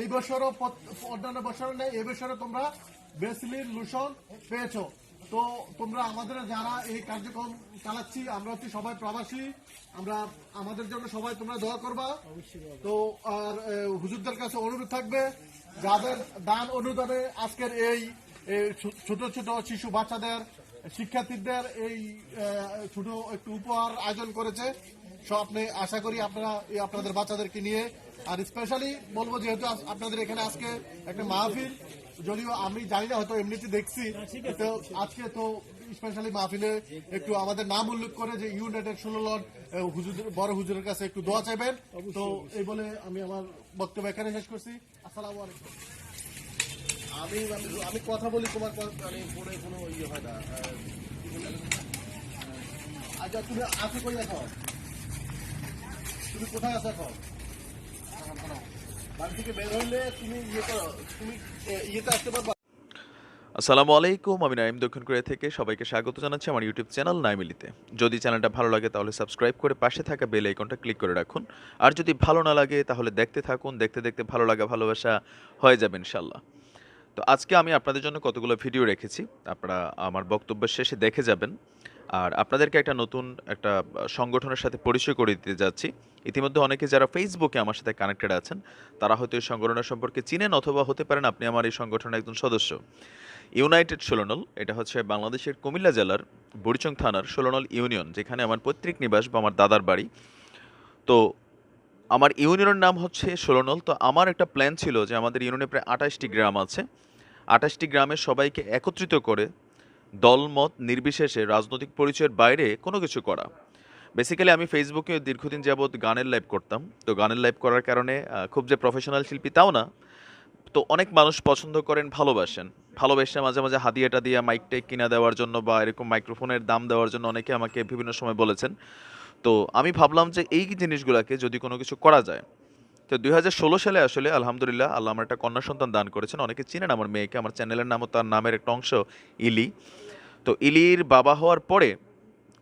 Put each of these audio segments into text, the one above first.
এই বছরও অন্যান্য বছর নেই এই বছরও তোমরা বেসলিন লুশন পেয়েছ। তো তোমরা আমাদের যারা এই কার্যক্রম চালাচ্ছি, আমরা হচ্ছি সবাই প্রবাসী, আমরা আমাদের জন্য সবাই তোমরা দোয়া করবা। তো আর হুজুরদের কাছে অনুরোধ থাকবে, যাদের দান অনুদানে আজকের এই ছোট ছোট শিশু বাচ্চাদের, শিক্ষার্থীদের এই ছোট একটু উপহার আয়োজন করেছে সব আপনি আশা করি আপনারা এই আপনাদের বাচ্চাদেরকে নিয়ে আর স্পেশালি বলব যেহেতু আপনাদের এখানে আজকে একটা মাহফিল যদিও আমি জানি না হয়তো এমনিতে দেখছি তো আজকে তো স্পেশালি মাহফিলে একটু আমাদের নাম উল্লেখ করে যে ইউনাইটেড ষোলো লন হুজুর বড় হুজুরের কাছে একটু দোয়া চাইবেন। তো এই বলে আমি আমার বক্তব্য এখানে শেষ করছি। আসসালামু আলাইকুম। আমি আমি কথা বলি তোমার কথা- মানে ফোনে কোনো ইয়ে হয় না আচ্ছা তুমি আছো কই এখন তুমি কোথায় আছো এখন? বাড়ি থেকে বের তুমি ইয়ে করো, তুমি ইয়েতে আসতে পারবা। আসসালামু আলাইকুম, আমি নাইম দক্ষিণ কোরিয়া থেকে সবাইকে স্বাগত জানাচ্ছি আমার ইউটিউব চ্যানেল নাইমিলিতে। যদি চ্যানেলটা ভালো লাগে তাহলে সাবস্ক্রাইব করে পাশে থাকা বেল আইকনটা ক্লিক করে রাখুন। আর যদি ভালো না লাগে তাহলে দেখতে থাকুন, দেখতে দেখতে ভালো লাগা, ভালোবাসা হয়ে যাবে ইনশাল্লাহ তো আজকে আমি আপনাদের জন্য কতগুলো ভিডিও রেখেছি, আপনারা আমার বক্তব্যের শেষে দেখে যাবেন। আর আপনাদেরকে একটা নতুন একটা সংগঠনের সাথে পরিচয় করে দিতে যাচ্ছি। ইতিমধ্যে অনেকে যারা ফেসবুকে আমার সাথে কানেক্টেড আছেন, তারা হয়তো এই সংগঠনের সম্পর্কে চিনেন অথবা হতে পারেন আপনি আমার এই সংগঠনের একজন সদস্য। ইউনাইটেড ষোলনল, এটা হচ্ছে বাংলাদেশের কুমিল্লা জেলার বুড়িচং থানার ষোলনল ইউনিয়ন, যেখানে আমার পৈতৃক নিবাস বা আমার দাদার বাড়ি। তো আমার ইউনিয়নের নাম হচ্ছে ষোলনল, তো আমার একটা প্ল্যান ছিল যে আমাদের ইউনিয়নে প্রায় আঠাশটি গ্রাম আছে। আঠাশটি গ্রামের সবাইকে একত্রিত করে দলমত নির্বিশেষে রাজনৈতিক পরিচয়ের বাইরে কোনো কিছু করা। বেসিক্যালি আমি ফেসবুকে দীর্ঘদিন যাবৎ গানের লাইভ করতাম। তো গানের লাইভ করার কারণে খুব যে প্রফেশনাল শিল্পী তাও না। তো অনেক মানুষ পছন্দ করেন, ভালোবাসেন। ভালোবেসে মাঝে মাঝে হাদিয়াটা দিয়ে মাইক টাইক কিনা দেওয়ার জন্য বা এরকম মাইক্রোফোনের দাম দেওয়ার জন্য অনেকে আমাকে বিভিন্ন সময় বলেছেন। তো আমি ভাবলাম যে এই জিনিসগুলোকে যদি কোনো কিছু করা যায় তো দুই হাজার ষোলো সালে আসলে আলহামদুলিল্লাহ আল্লাহ আমার একটা কন্যা সন্তান দান করেছেন। অনেকে চিনেন আমার মেয়েকে। আমার চ্যানেলের নামও তার নামের একটা অংশ ইলি। তো ইলির বাবা হওয়ার পরে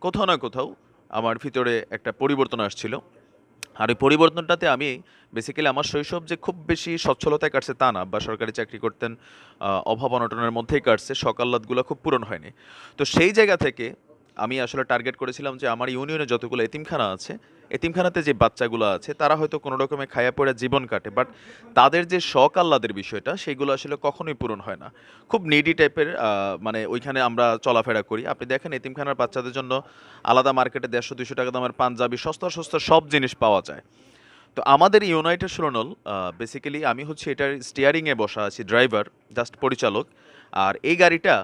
কোথাও না কোথাও আমার ভিতরে একটা পরিবর্তন আসছিল। আর এই পরিবর্তনটাতে আমি বেসিক্যালি আমার শৈশব যে খুব বেশি সচ্ছলতায় কাটছে তা না। বা সরকারি চাকরি করতেন অভাব অনটনের মধ্যেই কাটছে। সকাল্লাদগুলো খুব পূরণ হয়নি। তো সেই জায়গা থেকে আমি আসলে টার্গেট করেছিলাম যে আমার ইউনিয়নে যতগুলো এতিমখানা আছে এতিমখানাতে যে বাচ্চাগুলো আছে, তারা হয়তো কোনো রকমে খায়া পড়ে জীবন কাটে বাট তাদের যে শখ আহ্লাদের বিষয়টা, সেগুলো আসলে কখনোই পূরণ হয় না। খুব নিডি টাইপের মানে ওইখানে আমরা চলাফেরা করি। আপনি দেখেন, এতিমখানার বাচ্চাদের জন্য আলাদা মার্কেটে দেড়শো দুশো টাকা দামের পাঞ্জাবি সস্তা সস্তা সব জিনিস পাওয়া যায়। তো আমাদের ইউনাইটেড সুরনল বেসিক্যালি আমি হচ্ছে এটার স্টিয়ারিংয়ে বসা আছি ড্রাইভার জাস্ট পরিচালক। আর এই গাড়িটা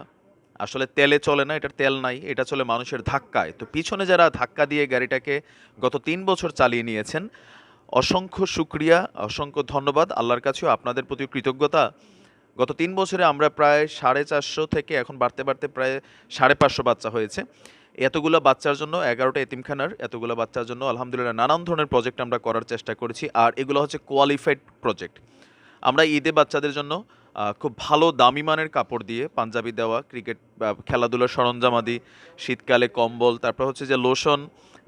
আসলে তেলে চলে না এটার তেল নাই, এটা চলে মানুষের ধাক্কায়। তো পিছনে যারা ধাক্কা দিয়ে গাড়িটাকে গত তিন বছর চালিয়ে নিয়েছেন, অসংখ্য শুক্রিয়া, অসংখ্য ধন্যবাদ। আল্লাহর কাছেও আপনাদের প্রতি কৃতজ্ঞতা। গত তিন বছরে আমরা প্রায় সাড়ে চারশো থেকে এখন বাড়তে বাড়তে প্রায় সাড়ে পাঁচশো বাচ্চা হয়েছে। এতগুলো বাচ্চার জন্য এগারোটা এতিমখানার, এতগুলো বাচ্চার জন্য আলহামদুলিল্লাহ নানান ধরনের প্রজেক্ট আমরা করার চেষ্টা করেছি। আর এগুলো হচ্ছে কোয়ালিফাইড প্রজেক্ট আমরা ঈদে বাচ্চাদের জন্য খুব ভালো দামি মানের কাপড় দিয়ে পাঞ্জাবি দেওয়া, ক্রিকেট খেলাধুলার সরঞ্জামাদি শীতকালে কম্বল, তারপর হচ্ছে যে লোশন,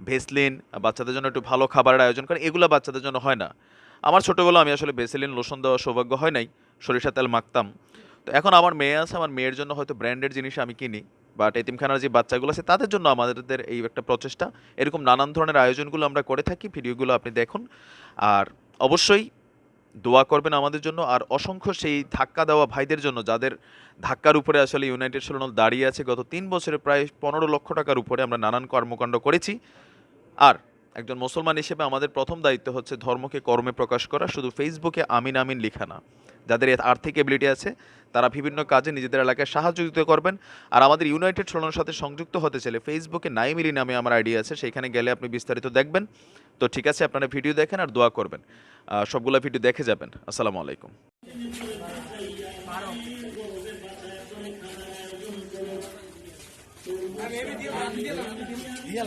ভেসলিন বাচ্চাদের জন্য একটু ভালো খাবারের আয়োজন করে, এগুলো বাচ্চাদের জন্য হয় না। আমার ছোটোবেলা আমি আসলে ভেসলিন, লোশন দেওয়ার সৌভাগ্য হয় নাই, সরিষা তেল মাখতাম। তো এখন আমার মেয়ে আছে, আমার মেয়ের জন্য হয়তো ব্র্যান্ডের জিনিস আমি কিনি বাট এতিমখানার যে বাচ্চাগুলো আছে, তাদের জন্য আমাদের এই একটা প্রচেষ্টা। এরকম নানান ধরনের আয়োজনগুলো আমরা করে থাকি, ভিডিওগুলো আপনি দেখুন। আর অবশ্যই দোয়া করবেন আমাদের জন্য। আর অসংখ্য সেই ধাক্কা দেওয়া ভাইদের জন্য, যাদের ধাক্কার উপরে আসলে ইউনাইটেড সোলনল দাঁড়িয়ে আছে, গত তিন বছরে প্রায় পনেরো লক্ষ টাকার উপরে আমরা নানান কর্মকাণ্ড করেছি। আর একজন মুসলমান হিসেবে আমাদের প্রথম দায়িত্ব হচ্ছে ধর্মকে কর্মে প্রকাশ করা, শুধু ফেসবুকে আমিন আমিন লিখা না। যাদের আর্থিক এবিলিটি আছে, তারা বিভিন্ন কাজে নিজেদের এলাকায় সাহায্য করবেন। আর আমাদের ইউনাইটেড সোলনের সাথে সংযুক্ত হতে চাইলে ফেসবুকে নাইমিলি নামে আমার আইডি আছে, সেখানে গেলে আপনি বিস্তারিত দেখবেন। তো ঠিক আছে, আপনারা ভিডিও দেখেন আর দোয়া করবেন। সবগুলা ভিডিও দেখে যাবেন। আসসালামু আলাইকুম। দিয়া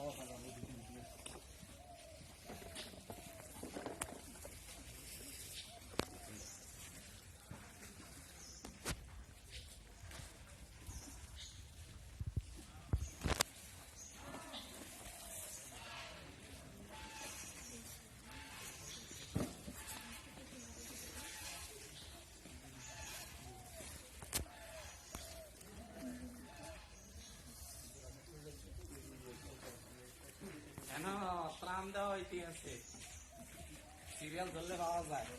small house. লাই বইটা দিস ভ্যারাইটি আছে সিরিয়াল ধরলে পাওয়া যায়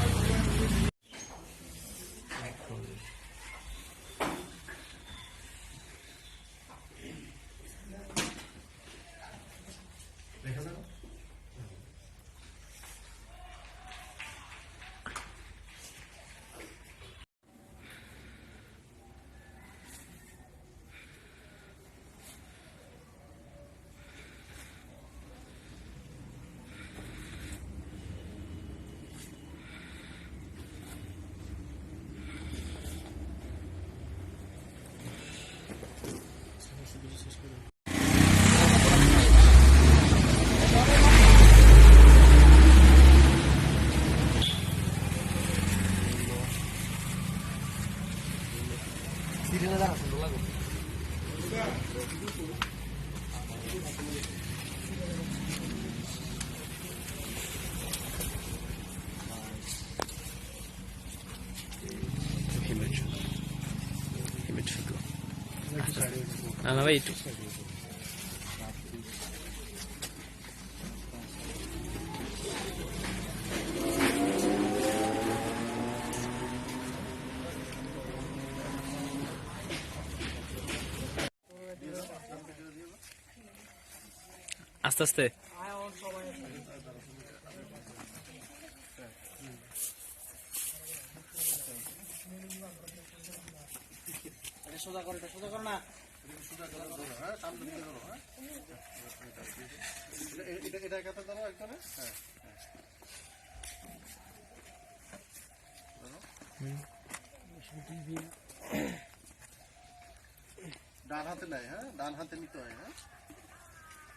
একান্ন না ভাই একটু আস্তে আস্তে। ডান হাতে নেয় হ্যাঁ? ডান হাতে নিতে হয় হ্যাঁ?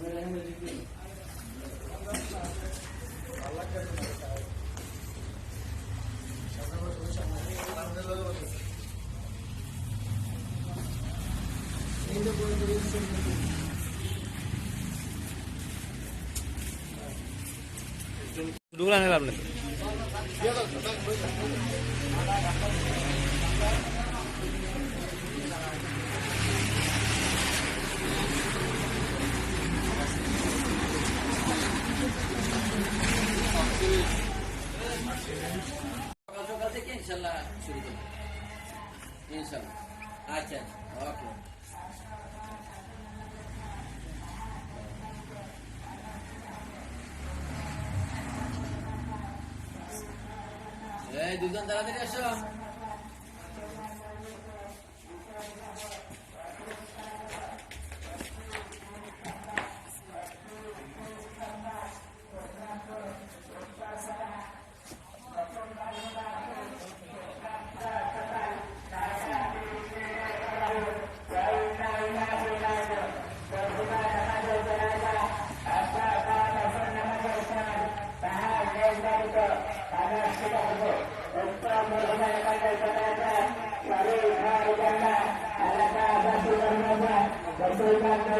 Dulu ya, lah, nih, এই দুজন তাড়াতাড়ি আসো